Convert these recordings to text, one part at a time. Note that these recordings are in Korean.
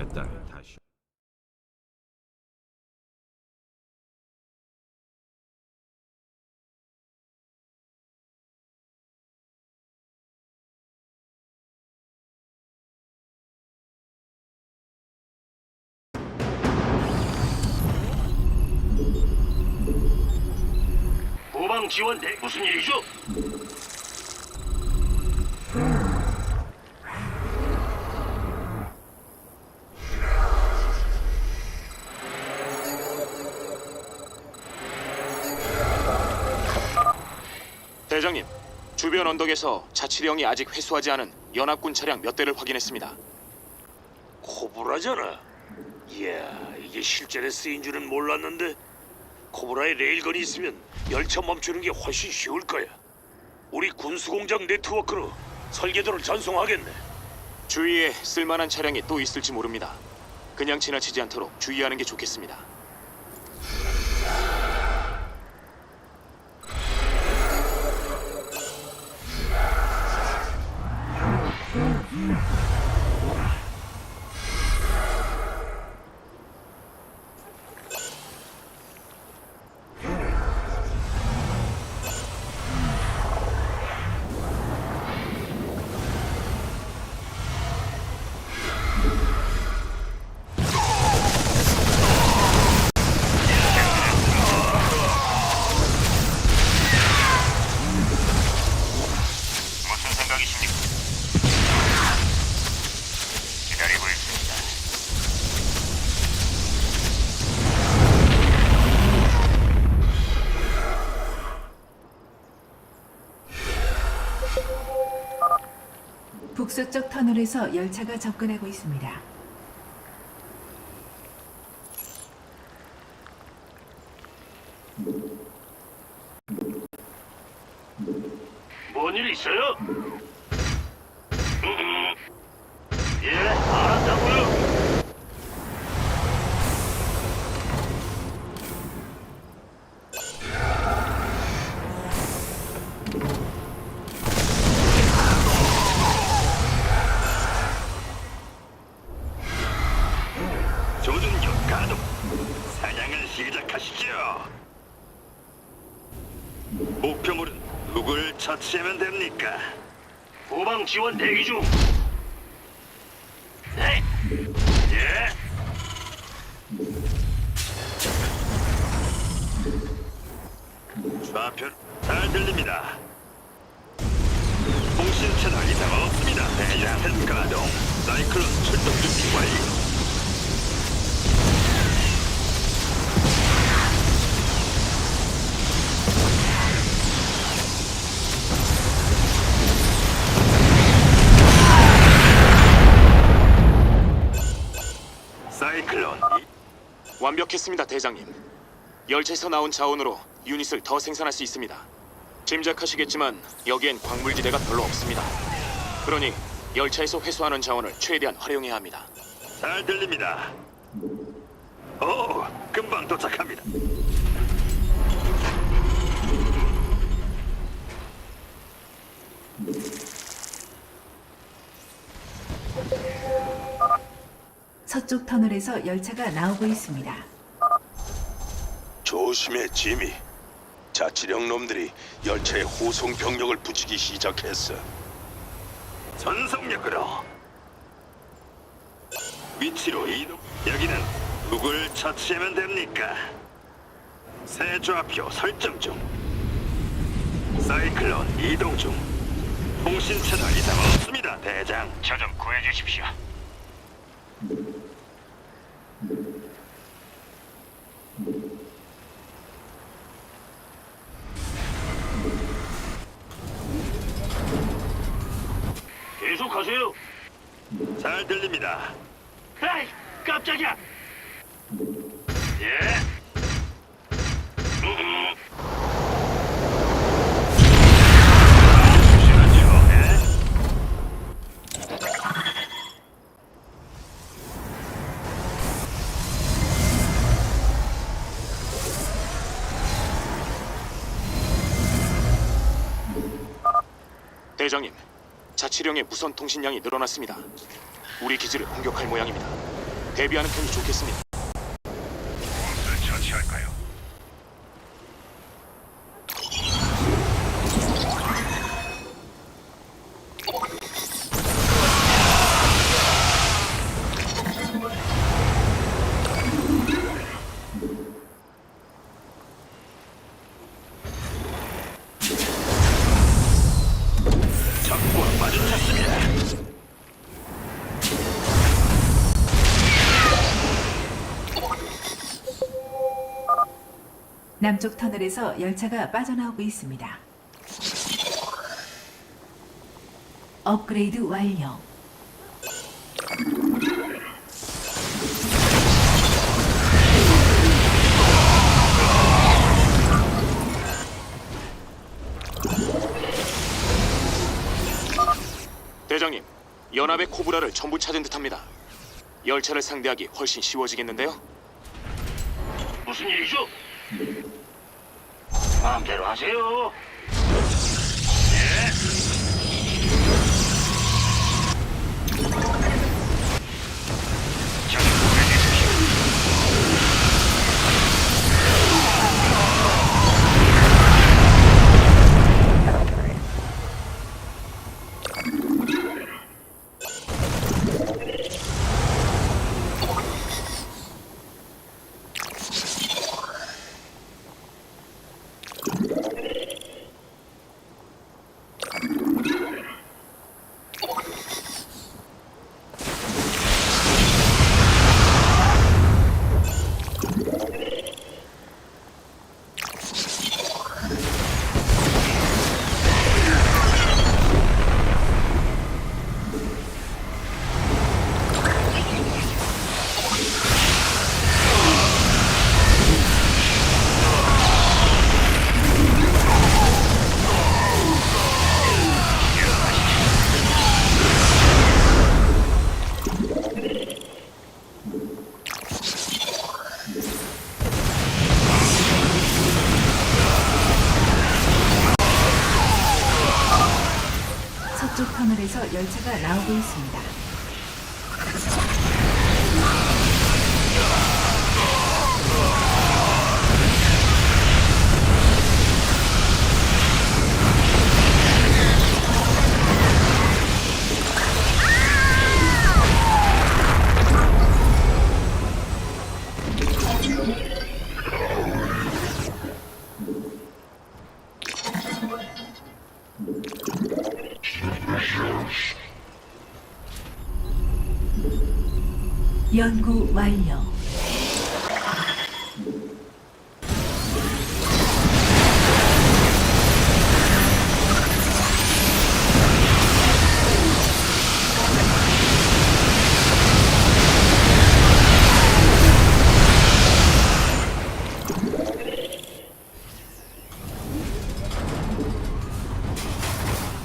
이 죽음의 땅에 다시 후방 지원 대 무슨 일이죠? 주변 언덕에서 자치령이 아직 회수하지 않은 연합군 차량 몇 대를 확인했습니다. 코브라잖아. 이야, 이게 실전에 쓰인 줄은 몰랐는데 코브라의 레일건이 있으면 열차 멈추는 게 훨씬 쉬울 거야. 우리 군수공장 네트워크로 설계도를 전송하겠네. 주위에 쓸만한 차량이 또 있을지 모릅니다. 그냥 지나치지 않도록 주의하는 게 좋겠습니다. 터널에서 열차가 접근하고 있습니다. 뭔 일 있어요? 처치하면 됩니까? 후방 지원 대기 중. 네. 예. 좌표 잘 들립니다. 통신 채널 이상 없습니다. 대장 가동. 사이클론 출동 준비 완료. 완벽했습니다, 대장님. 열차에서 나온 자원으로 유닛을 더 생산할 수 있습니다. 짐작하시겠지만 여기엔 광물지대가 별로 없습니다. 그러니 열차에서 회수하는 자원을 최대한 활용해야 합니다. 잘 들립니다. 오, 금방 도착합니다. 서쪽 터널에서 열차가 나오고 있습니다. 조심해, 지미. 자치령 놈들이 열차에 호송 병력을 붙이기 시작했어. 전속력으로 위치로 이동. 여기는 누굴 처치하면 됩니까? 새 좌표 설정 중. 사이클론 이동 중. 통신 채널 이상 없습니다, 대장. 저 좀 구해주십시오. 계속하세요. 잘 들립니다. 에이, 깜짝이야. 예. 자치령의 무선 통신량이 늘어났습니다. 우리 기지를 공격할 모양입니다. 대비하는 편이 좋겠습니다. 남쪽 터널에서 열차가 빠져나오고 있습니다. 업그레이드 완료. 대장님, 연합의 코브라를 전부 찾은 듯합니다. 열차를 상대하기 훨씬 쉬워지겠는데요? 무슨 일이죠? 마음대로 하세요.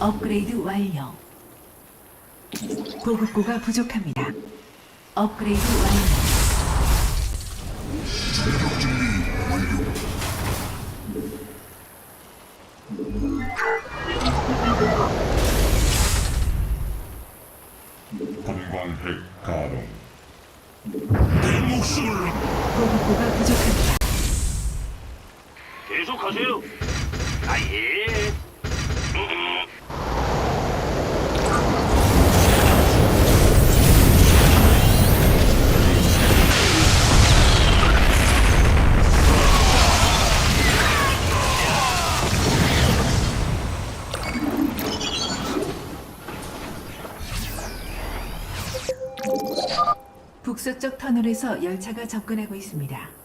업그레이드 완료. 보급고가 부족합니다. 업그레이드 완료. 관광핵 가동 보급고가 부족합니다. 계속하세요. 아예. 북서쪽 터널에서 열차가 접근하고 있습니다.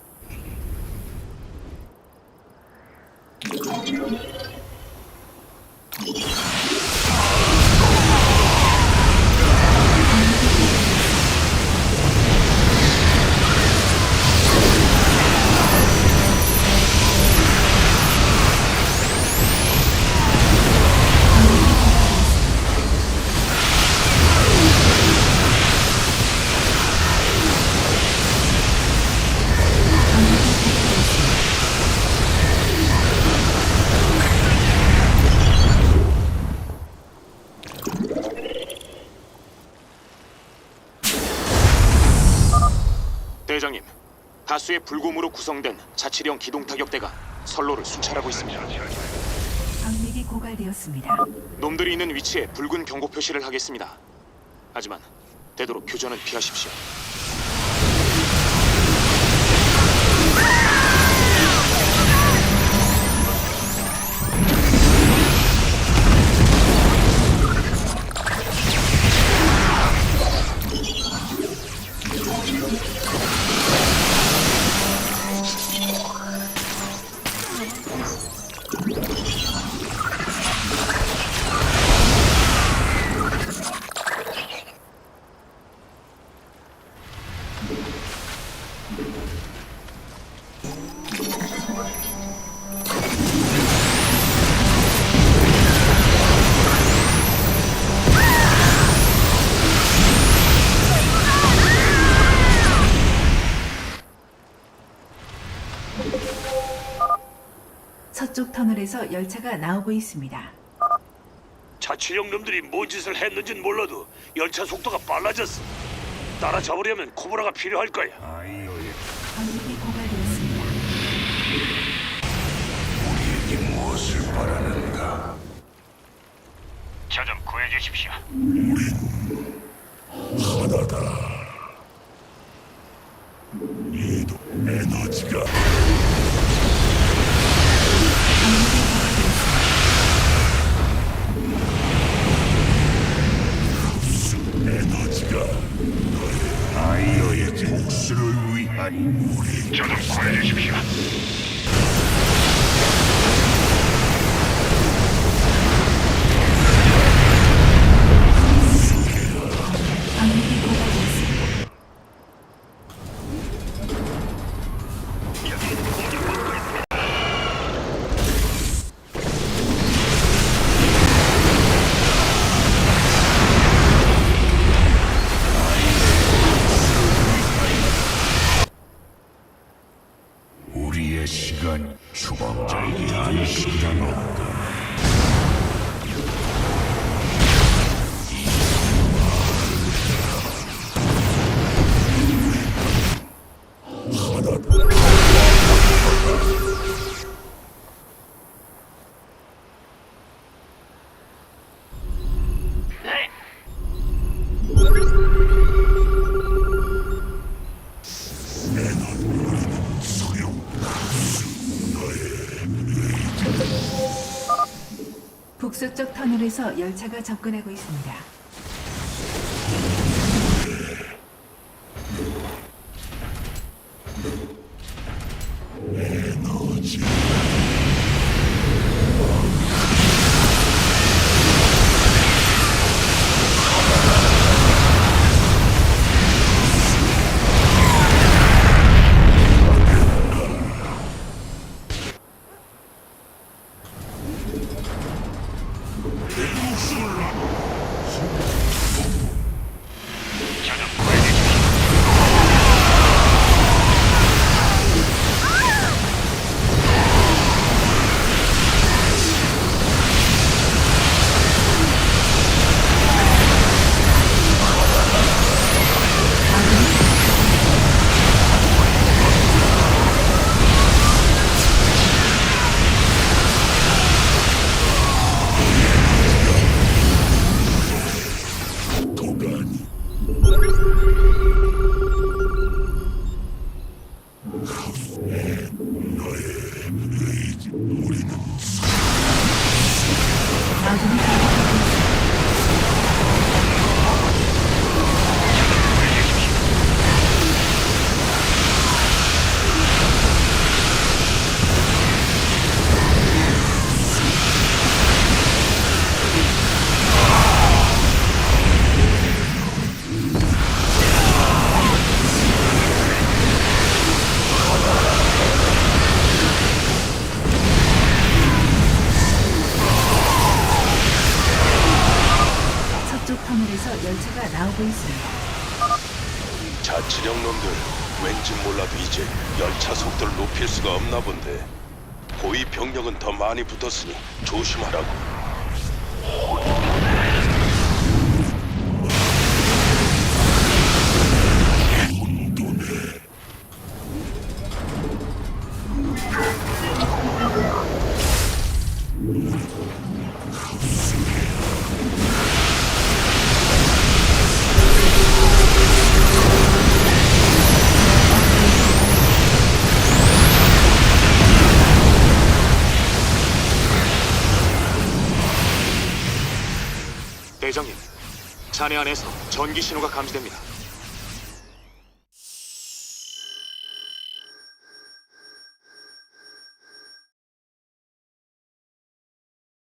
다수의 불곰으로 구성된 자치령 기동 타격대가 선로를 순찰하고 있습니다. 광맥이 고갈되었습니다. 놈들이 있는 위치에 붉은 경고 표시를 하겠습니다. 하지만 되도록 교전은 피하십시오. 서쪽 터널에서 열차가 나오고 있습니다. 자치령 놈들이 뭔 짓을 했는진 몰라도 열차 속도가 빨라졌어. 따라잡으려면 코브라가 필요할 거야. 광맥이 고갈되었습니다. 저좀 구해주십시오. 저좀 구해주십시오. 터널에서 열차가 접근하고 있습니다. 나오고 있습니다. 자치령 놈들 왠지 몰라도 이제 열차 속도를 높일 수가 없나 본데 고위 병력은 더 많이 붙었으니 조심하라고 잔해 안에서 전기 신호가 감지됩니다.